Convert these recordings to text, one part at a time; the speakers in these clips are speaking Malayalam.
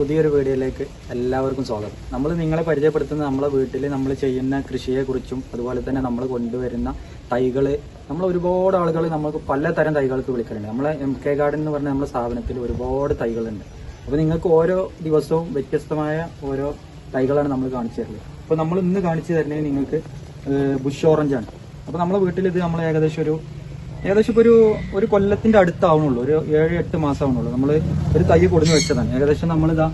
പുതിയൊരു വീഡിയോയിലേക്ക് എല്ലാവർക്കും സ്വാഗതം. നമ്മൾ നിങ്ങളെ പരിചയപ്പെടുത്തുന്നത് നമ്മളെ വീട്ടിൽ നമ്മൾ ചെയ്യുന്ന കൃഷിയെക്കുറിച്ചും അതുപോലെ തന്നെ നമ്മൾ കൊണ്ടുവരുന്ന തൈകൾ നമ്മൾ ഒരുപാട് ആളുകൾ നമുക്ക് പലതരം തൈകൾക്ക് വിളിക്കലുണ്ട്. നമ്മളെ എം കെ ഗാർഡൻ എന്ന് പറഞ്ഞ നമ്മുടെ സ്ഥാപനത്തിൽ ഒരുപാട് തൈകളുണ്ട്. അപ്പോൾ നിങ്ങൾക്ക് ഓരോ ദിവസവും വ്യത്യസ്തമായ ഓരോ തൈകളാണ് നമ്മൾ കാണിച്ചു തരുന്നത്. അപ്പോൾ നമ്മൾ ഇന്ന് കാണിച്ചു തരുന്നത് നിങ്ങൾക്ക് ബുഷ് ഓറഞ്ച് ആണ്. അപ്പോൾ നമ്മളെ വീട്ടിൽ ഇത് നമ്മൾ ഏകദേശം ഒരു ഏകദേശം ഇപ്പോൾ ഒരു ഒരു കൊല്ലത്തിന്റെ അടുത്താവണുള്ളൂ. ഒരു ഏഴ് എട്ട് മാസം ആവണുള്ളൂ നമ്മൾ ഒരു തൈ കൊടുന്ന് വെച്ചതാണ്. ഏകദേശം നമ്മളിതാ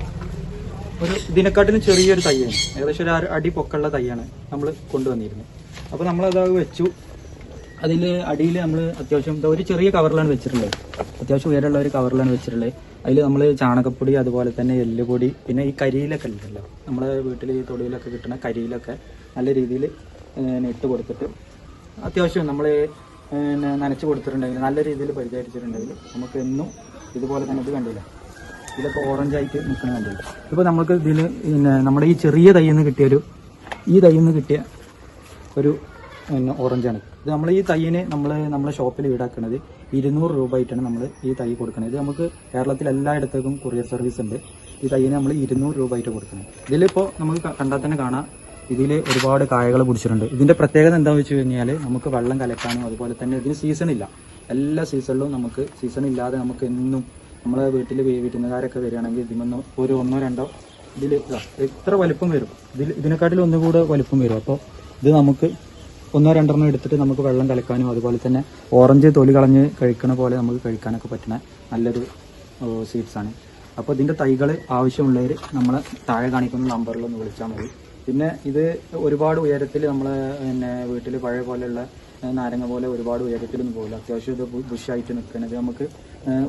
ഒരു ഇതിനെക്കാട്ടിലും ചെറിയൊരു തൈയാണ്. ഏകദേശം ഒരു അടി പൊക്കമുള്ള തൈയാണ് നമ്മൾ കൊണ്ടുവന്നിരുന്നത്. അപ്പോൾ നമ്മളത് വെച്ചു. അതിൽ അടിയിൽ നമ്മൾ അത്യാവശ്യം ഒരു ചെറിയ കവറിലാണ് വെച്ചിട്ടുള്ളത്. അത്യാവശ്യം ഉയരമുള്ള ഒരു കവറിലാണ് വെച്ചിട്ടുള്ളത്. അതിൽ നമ്മൾ ചാണകപ്പൊടി അതുപോലെ തന്നെ എല്ലുപൊടി പിന്നെ ഈ കരിയിലൊക്കെ ഉണ്ടല്ലോ. നമ്മുടെ വീട്ടിൽ ഈ തൊടിയിലൊക്കെ കിട്ടുന്ന കരിയിലൊക്കെ നല്ല രീതിയിൽ ഇട്ട് കൊടുത്തിട്ട് അത്യാവശ്യം നമ്മൾ പിന്നെ നനച്ച് കൊടുത്തിട്ടുണ്ടെങ്കിൽ നല്ല രീതിയിൽ പരിചരിച്ചിട്ടുണ്ടെങ്കിൽ നമുക്ക് എന്നും ഇതുപോലെ തന്നെ ഇത് കണ്ടില്ല? ഇതിലൊക്കെ ഓറഞ്ച് ആയിട്ട് നിൽക്കുന്ന കണ്ടില്ല? ഇപ്പോൾ നമുക്ക് ഇതിൽ പിന്നെ നമ്മുടെ ഈ ചെറിയ തൈയിൽ നിന്ന് കിട്ടിയൊരു ഈ തൈയിൽ നിന്ന് കിട്ടിയ ഒരു പിന്നെ ഓറഞ്ചാണ് ഇത് നമ്മൾ ഈ തൈയിന് നമ്മൾ നമ്മളെ ഷോപ്പിൽ ഈടാക്കുന്നത് ഇരുന്നൂറ് രൂപ ആയിട്ടാണ് നമ്മൾ ഈ തൈ കൊടുക്കുന്നത് ഇത് നമുക്ക് കേരളത്തിൽ എല്ലായിടത്തേക്കും കൊറിയർ സർവീസ് ഉണ്ട്. ഈ തൈയിന് നമ്മൾ ഇരുന്നൂറ് രൂപ ആയിട്ട് കൊടുക്കുന്നത് ഇതിലിപ്പോൾ നമുക്ക് കണ്ടാൽ തന്നെ കാണാം. ഇതിൽ ഒരുപാട് കായകൾ പിടിച്ചിട്ടുണ്ട്. ഇതിന്റെ പ്രത്യേകത എന്താണെന്ന് വെച്ച് കഴിഞ്ഞാൽ നമുക്ക് വെള്ളം കലക്കാനും അതുപോലെ തന്നെ ഇതിന് സീസൺ ഇല്ല. എല്ലാ സീസണിലും നമുക്ക് സീസൺ ഇല്ലാതെ നമുക്ക് എന്നും നമ്മളെ വീട്ടിൽ വീട്ടുകാരൊക്കെ വരികയാണെങ്കിൽ ഇതിമൊന്ന് ഒരു ഒന്നോ രണ്ടോ ഇതിൽ എത്ര വലുപ്പം വരും. ഇതിൽ ഇതിനെക്കാട്ടിലും ഒന്നുകൂടെ വലിപ്പം വരും. അപ്പോൾ ഇത് നമുക്ക് ഒന്നോ രണ്ടെണ്ണം എടുത്തിട്ട് നമുക്ക് വെള്ളം കലക്കാനും അതുപോലെ തന്നെ ഓറഞ്ച് തൊലി കളഞ്ഞ് കഴിക്കണ പോലെ നമുക്ക് കഴിക്കാനൊക്കെ പറ്റുന്ന നല്ലൊരു സീഡ്സാണ് അപ്പോൾ ഇതിന്റെ തൈകൾ ആവശ്യമുള്ളവർ നമ്മളെ താഴെ കാണിക്കുന്ന നമ്പറിൽ ഒന്ന് വിളിച്ചാൽ മതി. പിന്നെ ഇത് ഒരുപാട് ഉയരത്തിൽ നമ്മളെ പിന്നെ വീട്ടിൽ പഴയ പോലെയുള്ള നാരങ്ങ പോലെ ഒരുപാട് ഉയരത്തിലൊന്നും പോകില്ല അത്യാവശ്യം ഇത് ബുഷായിട്ട് നിൽക്കുന്നത് നമുക്ക്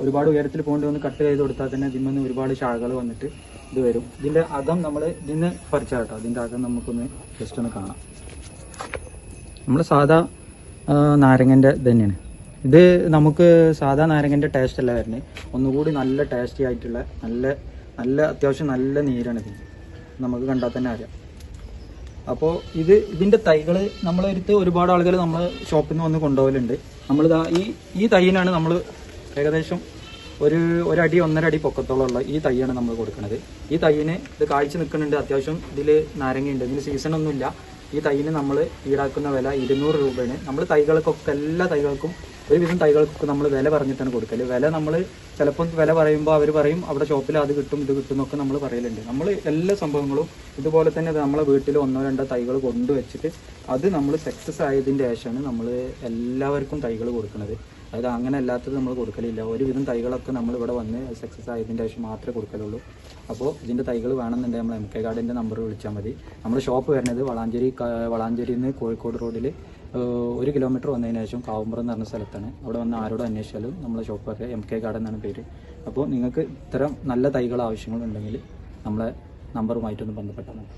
ഒരുപാട് ഉയരത്തിൽ പോകേണ്ടി വന്ന് കട്ട് ചെയ്ത് കൊടുത്താൽ തന്നെ ഇതിൽ നിന്ന് ഒരുപാട് ശാഖകൾ വന്നിട്ട് ഇത് വരും. ഇതിന്റെ അകം നമ്മൾ ഇതിന് പറിച്ചാൽ കേട്ടോ. അകം നമുക്കൊന്ന് ജസ്റ്റ് ഒന്ന് കാണാം. നമ്മൾ സാധാ നാരങ്ങന്റെ തന്നെയാണ്. ഇത് നമുക്ക് സാധാ നാരങ്ങന്റെ ടേസ്റ്റ് അല്ല വരുന്നത്. ഒന്നുകൂടി നല്ല ടേസ്റ്റി ആയിട്ടുള്ള നല്ല നല്ല അത്യാവശ്യം നല്ല നീരാണ് ഇത്. നമുക്ക് കണ്ടാൽ തന്നെ അറിയാം. അപ്പോൾ ഇത് ഇതിന്റെ തൈകൾ നമ്മളെടുത്ത് ഒരുപാട് ആളുകൾ നമ്മൾ ഷോപ്പിൽ നിന്ന് വന്ന് കൊണ്ടുപോകലുണ്ട്. നമ്മളിതാ ഈ ഈ തൈയിനാണ് നമ്മൾ ഏകദേശം ഒരു ഒരടി ഒന്നര അടി പൊക്കത്തോളമുള്ള ഈ തൈയാണ് നമ്മൾ കൊടുക്കുന്നത് ഈ തൈയിന് ഇത് കാഴ്ച നിൽക്കുന്നുണ്ട്. അത്യാവശ്യം ഇതിൽ നാരങ്ങയുണ്ട്. ഇതിന് സീസൺ ഒന്നുമില്ല. ഈ തൈന് നമ്മൾ ഈടാക്കുന്ന വില ഇരുന്നൂറ് രൂപയാണ്. നമ്മൾ തൈകൾക്കൊക്കെ എല്ലാ തൈകൾക്കും ഒരുവിധം തൈകൾക്കൊക്കെ നമ്മൾ വില പറഞ്ഞിട്ടാണ് കൊടുക്കൽ. വില നമ്മൾ ചിലപ്പം വില പറയുമ്പോൾ അവർ പറയും അവിടെ ഷോപ്പിൽ അത് കിട്ടും ഇത് കിട്ടും എന്നൊക്കെ നമ്മൾ പറയലുണ്ട്. നമ്മൾ എല്ലാ സംഭവങ്ങളും ഇതുപോലെ തന്നെ നമ്മളെ വീട്ടിൽ ഒന്നോ രണ്ടോ തൈകൾ കൊണ്ടുവച്ചിട്ട് അത് നമ്മൾ സക്സസ് ആയതിന്റെ ശേഷമാണ് നമ്മൾ എല്ലാവർക്കും തൈകൾ കൊടുക്കുന്നത്. അതായത് അങ്ങനെ അല്ലാത്തത് നമ്മൾ കൊടുക്കലില്ല. ഒരുവിധം തൈകളൊക്കെ നമ്മൾ ഇവിടെ വന്ന് സക്സസ് ആയതിന്റെ ശേഷം മാത്രമേ കൊടുക്കലുള്ളൂ. അപ്പോൾ ഇതിന്റെ തൈകൾ വേണമെന്നുണ്ടെങ്കിൽ നമ്മൾ എം കെ ഗാർഡിന്റെ നമ്പർ വിളിച്ചാൽ മതി. നമ്മൾ ഷോപ്പ് വരുന്നത് വളാഞ്ചേരി വളാഞ്ചേരി നിന്ന് കോഴിക്കോട് റോഡിൽ ഒരു കിലോമീറ്റർ വന്നതിന് ശേഷം കാവുമ്പുറം എന്ന് പറഞ്ഞ സ്ഥലത്താണ്. അവിടെ വന്ന് ആരോട് അന്വേഷിച്ചാലും നമ്മളെ ഷോപ്പ് പറയുക എം കെ ഗാർഡൻ എന്നാണ് പേര്. അപ്പോൾ നിങ്ങൾക്ക് ഇത്തരം നല്ല തൈകൾ ആവശ്യങ്ങളുണ്ടെങ്കിൽ നമ്മളെ നമ്പറുമായിട്ടൊന്ന് ബന്ധപ്പെട്ടാൽ മതി.